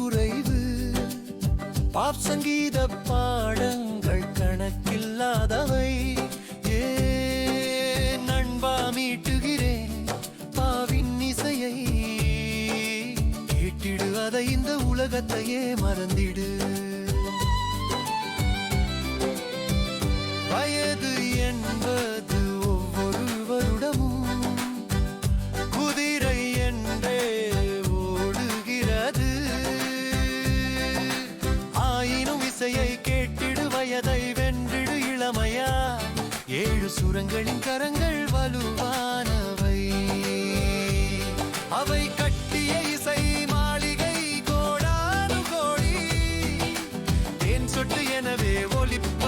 குறைவு. பாப் சங்கீத பாடங்கள் கணக்கில்லாதவை. ஏ நண்பா மீட்டுகிறேன் பாவின் இசையை. கேட்டிடு அதை இந்த உலகத்தையே மறந்திடு. வயது ஏழு சுரங்களின் கரங்கள் வலுவானவை. அவை கட்டிய இசை மாளிகை கோடானு கோடி. தேன் சொட்டு எனவே ஒலிப்பு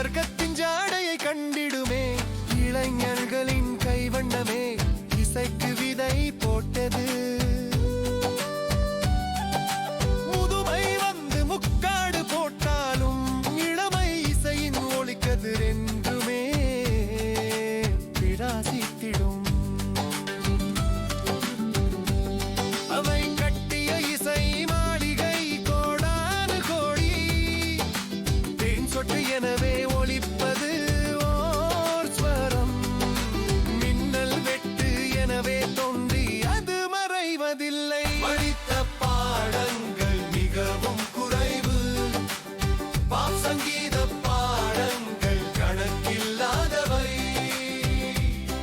அவர்கள்